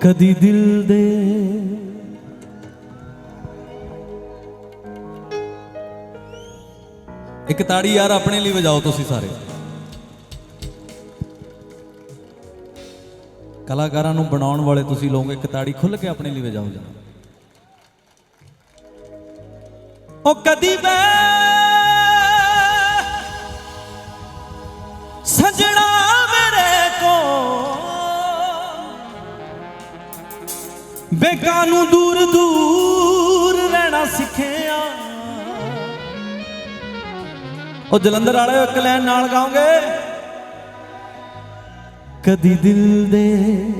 ਕਦੀ ਦਿਲ ਦੇ ਇੱਕ ਤਾੜੀ ਯਾਰ ਆਪਣੇ ਲਈ ਵਜਾਓ ਤੁਸੀਂ ਸਾਰੇ। ਕਲਾਕਾਰਾਂ ਨੂੰ ਬਣਾਉਣ ਵਾਲੇ ਤੁਸੀਂ ਲੋਕ ਇੱਕ ਤਾੜੀ ਖੁੱਲ ਕੇ ਆਪਣੇ ਲਈ ਵਜਾਓ ਜਰਾ। ਉਹ ਕਦੀ ਵੇ ਸਜਣਾ ਬੇਕਾਂ ਨੂੰ ਦੂਰ ਦੂਰ ਰਹਿਣਾ ਸਿੱਖਿਆ। ਉਹ ਜਲੰਧਰ ਵਾਲੇ ਇੱਕ ਲਾਈਨ ਨਾਲ ਗਾਉਂਗੇ ਕਦੀ ਦਿਲ ਦੇ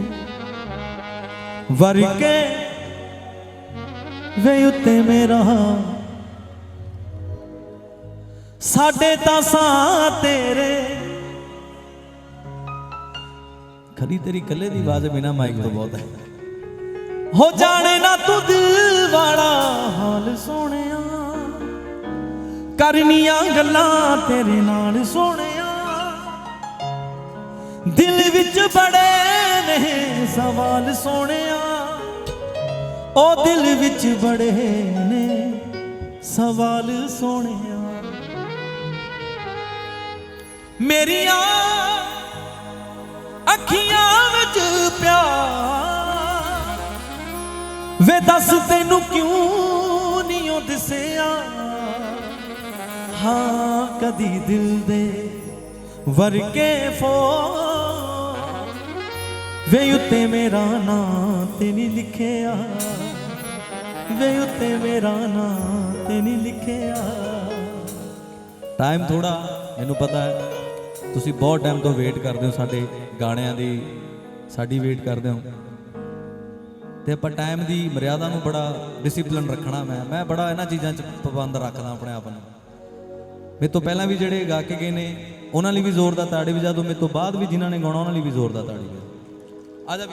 ਵਰਕੇ ਵੇ ਉੱਤੇ ਮੇਰਾ। ਸਾਡੇ ਤਾਂ ਸਾਂ ਤੇਰੇ। ਖੜੀ ਤੇਰੀ ਕੱਲੇ ਦੀ ਆਵਾਜ਼ ਬਿਨਾ ਮਾਈਕ ਤੋਂ ਬਹੁਤ ਹੈ। ਹੋ ਜਾਣੇ ਨਾ ਤੂੰ ਦਿਲ ਵਾਲਾ ਹਾਲ ਸੋਹਣਿਆ। ਕਰਨੀਆਂ ਗੱਲਾਂ ਤੇਰੇ ਨਾਲ ਸੋਹਣਿਆ। ਦਿਲ ਵਿੱਚ ਬੜੇ ਨੇ ਸਵਾਲ ਸੋਹਣਿਆ। ਉਹ ਦਿਲ ਵਿੱਚ ਬੜੇ ਨੇ ਸਵਾਲ ਸੋਹਣਿਆ। ਮੇਰੀਆਂ ਅੱਖੀਆਂ ਵਿੱਚ ਪਿਆਰ ਵੇ ਦੱਸ ਤੈਨੂੰ ਕਿਉਂ ਨਹੀਂ ਉਹ ਦਿਸਿਆ? ਹਾਂ, ਕਦੀ ਦਿਲ ਦੇ ਵਰਕੇ ਫੋ ਵੇ ਉੱਤੇ ਮੇਰਾ ਨਾਂ ਤੇ ਨਹੀਂ ਲਿਖਿਆ। ਵੇ ਉੱਤੇ ਮੇਰਾ ਨਾਂ ਤੇ ਨਹੀਂ ਲਿਖਿਆ। ਟਾਈਮ ਥੋੜਾ ਮੈਨੂੰ ਪਤਾ ਹੈ। ਤੁਸੀਂ ਬਹੁਤ ਟਾਈਮ ਤੋਂ ਵੇਟ ਕਰਦੇ ਹੋ ਸਾਡੇ ਗਾਣਿਆਂ ਦੀ, ਸਾਡੀ ਵੇਟ ਕਰਦੇ ਹੋ। ਤੇ ਆਪਾਂ ਟਾਈਮ ਦੀ ਮਰਿਆਦਾ ਨੂੰ ਬੜਾ ਡਿਸਪਲਿਨ ਰੱਖਣਾ ਮੈਂ। ਮੈਂ ਬੜਾ ਇਹਨਾਂ ਚੀਜ਼ਾਂ 'ਚ ਪਾਬੰਦ ਰੱਖਦਾ ਆਪਣੇ ਆਪ ਨੂੰ। ਮੇਰੇ ਤੋਂ ਪਹਿਲਾਂ ਵੀ ਜਿਹੜੇ ਗਾ ਕੇ ਗਏ ਨੇ, ਉਹਨਾਂ ਲਈ ਵੀ ਜ਼ੋਰਦਾਰ ਤਾੜੀ ਵਜਾ ਦਿਓ। ਮੇਰੇ ਤੋਂ ਬਾਅਦ ਵੀ ਜਿਨ੍ਹਾਂ ਨੇ ਗਾਉਣਾ, ਉਹਨਾਂ ਲਈ ਵੀ ਜ਼ੋਰਦਾਰ ਤਾੜੀ ਵਜਾ ਆ ਜਾ ਵੀ